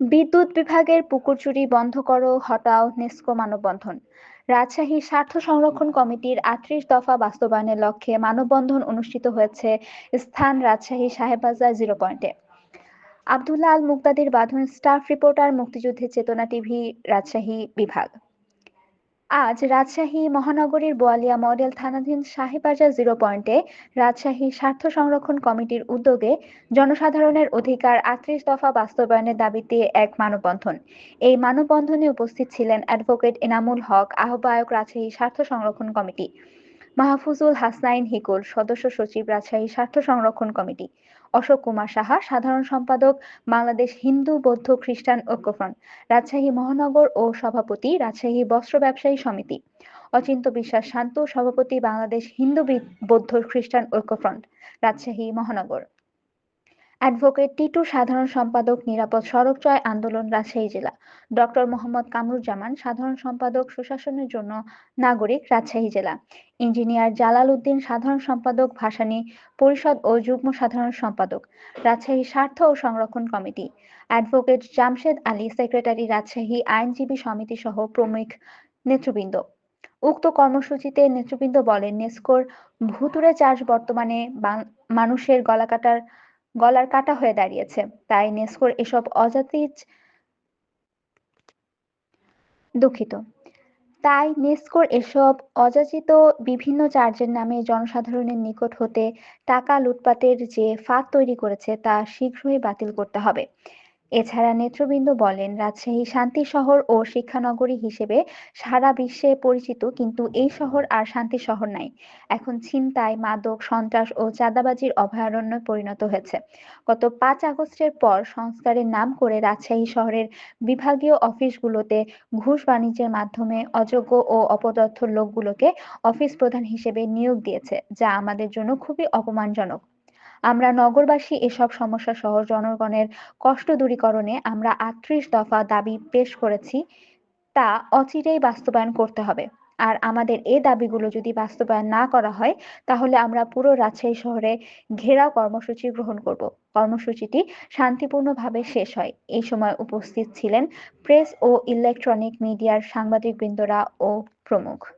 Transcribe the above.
বিদ্যুৎ বিভাগের পুকুর চুরি বন্ধ করো, হটাও নেস্কো মানববন্ধন। রাজশাহী স্বার্থ সংরক্ষণ কমিটির আটত্রিশ দফা বাস্তবায়নের লক্ষ্যে মানববন্ধন অনুষ্ঠিত হয়েছে স্থান রাজশাহী সাহেববাজার জিরো পয়েন্টে। আবদুল্লাহ আল মুক্তাদির বাঁধন স্টাফ রিপোর্টার, মুক্তিযুদ্ধের চেতনা টিভি, রাজশাহী বিভাগ। আজ রাজশাহী মহানগরীর বোয়ালিয়া মডেল থানাধীন শাহীবাজার জিরো পয়েন্টে রাজশাহী স্বার্থ সংরক্ষণ কমিটির উদ্যোগে জনসাধারণের অধিকার আটত্রিশ দফা বাস্তবায়নের দাবিতে এক মানববন্ধন। এই মানববন্ধনে উপস্থিত ছিলেন অ্যাডভোকেট এনামুল হক, আহ্বায়ক রাজশাহী স্বার্থ সংরক্ষণ কমিটি। মাহফুজুল হাসনাইন হিকুল সদস্য সচিব রাজশাহী স্বার্থ সংরক্ষণ কমিটি। অশোক কুমার সাহা, সাধারণ সম্পাদক, বাংলাদেশ হিন্দু বৌদ্ধ খ্রিস্টান ঐক্যফ্রন্ট, রাজশাহী মহানগর ও সভাপতি, রাজশাহী বস্ত্র ব্যবসায়ী সমিতি। অচিন্ত বিশ্বাস শান্ত, সভাপতি, বাংলাদেশ হিন্দু বৌদ্ধ খ্রিস্টান ঐক্যফ্রন্ট, রাজশাহী মহানগর। অ্যাডভোকেট টিটু সাধারণ সম্পাদক, নিরাপদ সড়ক জয় আন্দোলন, রাজশাহী জেলা। ডক্টর মোহাম্মদ কামরুজ্জামান সাধারণ সম্পাদক, সুশাসনের জন্য নাগরিক, রাজশাহী জেলা। ইঞ্জিনিয়ার জালাল উদ্দিন সাধারণ সম্পাদক, ভাসানী পরিষদ ও যুগ্ম সাধারণ সম্পাদক, রাজশাহী স্বার্থ ও সংরক্ষণ committee. Advocate Jamshed Ali, secretary Rajshahi আইনজীবী সমিতি সহ প্রমুখ নেতৃবৃন্দ। উক্ত কর্মসূচিতে নেতৃবৃন্দ বলেন, নেস্কোর ভুতুরে চার্জ বর্তমানে মানুষের গলা কাটার গলার কাটা হয়ে দাঁড়িয়েছে। তাই নেস্কোর এসব অজাতিজ দুঃখিত। তাই নেস্কোর এসব অযাচিত বিভিন্ন চার্জের নামে জনসাধারণের নিকট হতে টাকা লুটপাটের যে ফাঁদ তৈরি করেছে তা শীঘ্রই বাতিল করতে হবে। এছাড়া নেতৃবৃন্দ বলেন, রাজশাহী শান্তি শহর ও শিক্ষানগরী হিসেবে সারা বিশ্বে পরিচিত, কিন্তু এই শহর আর শান্তি শহর নাই। এখন ছিনতাই, মাদক, সন্ত্রাস ও চাঁদাবাজির অভয়ারণ্য পরিণত হয়েছে। গত পাঁচ আগস্টের পর সংস্কারের নাম করে রাজশাহী শহরের বিভাগীয় অফিসগুলোতে ঘুষ বাণিজ্যের মাধ্যমে অযোগ্য ও অপদার্থ লোকগুলোকে অফিস প্রধান হিসেবে নিয়োগ দিয়েছে, যা আমাদের জন্য খুবই অপমানজনক। আমরা নগরবাসী এসব সমস্যা সহ জনগণের কষ্ট দূরীকরণে আমরা আটত্রিশ দফা দাবি পেশ করেছি, তা অচিরেই বাস্তবায়ন করতে হবে। আর আমাদের এই দাবিগুলো যদি বাস্তবায়ন না করা হয়, তাহলে আমরা পুরো রাজশাহী শহরে ঘেরাও কর্মসূচি গ্রহণ করব। কর্মসূচিটি শান্তিপূর্ণভাবে শেষ হয়। এই সময় উপস্থিত ছিলেন প্রেস ও ইলেকট্রনিক মিডিয়ার সাংবাদিকবৃন্দরা ও প্রমুখ।